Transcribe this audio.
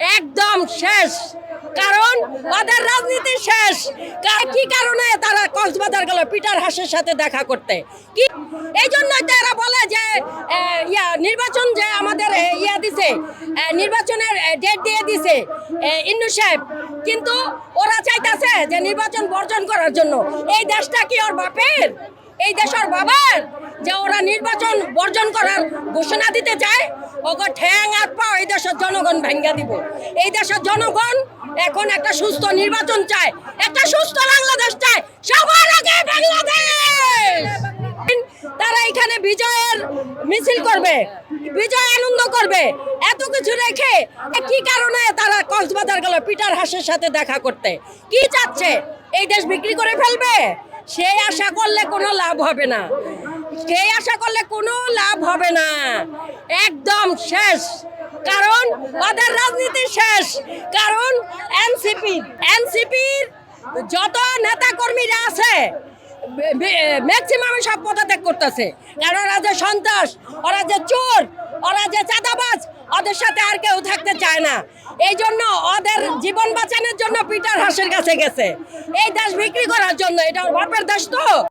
একদম শেষ। কারণ ওদের রাজনীতি শেষ। কা- কারণে তারা কক্সবাজার গেল পিটার হাসের সাথে দেখা করতে? কি? এই জন্যই তারা বলে যে ইয়া, নির্বাচন যে আমাদের ইয়া দিছে নির্বাচনের ডেট দিয়ে দিছে ইন্নু সাহেব। কিন্তু ওরা চাইতেছে যে নির্বাচন বর্জন করার জন্য। এই দেশটা কি ওর বাপের? এই দেশ ওর বাবার যে ওরা নির্বাচন বর্জন করার ঘোষণা দিতে চায় ওকে ঠ্যাং আর পা এই দেশের জনগণ ভেঙ্গা দিব। এই দেশের জনগণ এখন একটা সুস্থ নির্বাচন চায়, একটা সুস্থ বাংলাদেশ চায়। সবার আগে বাংলাদেশ! তারা এখানে বিজয়ের মিছিল করবে, বিজয় আনন্দ করবে, এত কিছু রেখে কি কারণে তারা কক্সবাজার গেল পিটার হাসের সাথে দেখা করতে? কি চাচ্ছে? এই দেশ বিক্রি করে ফেলবে? সেই আশা করলে কোনো লাভ হবে না। সেই আশা করলে কোনো লাভ হবে না। একদম শেষ। কারণ ওদের রাজনীতি শেষ। কারণ এনসিপি, এনসিপির যত নেতা কর্মীরা আছে ম্যাক্সিমাম সব পদত্যাগ করতেছে। কারণ ওরা যে সন্ত্রাস, ওরা যে চোর, ওরা যে চাঁদাবাজ, ওদের সাথে আর কেউ থাকতে চায় না। এই জন্য ওদের জীবন বাঁচানোর জন্য পিটার হাসের কাছে গেছে। এই দেশ বিক্রি করার জন্য, এটা বাপের দেশ তো।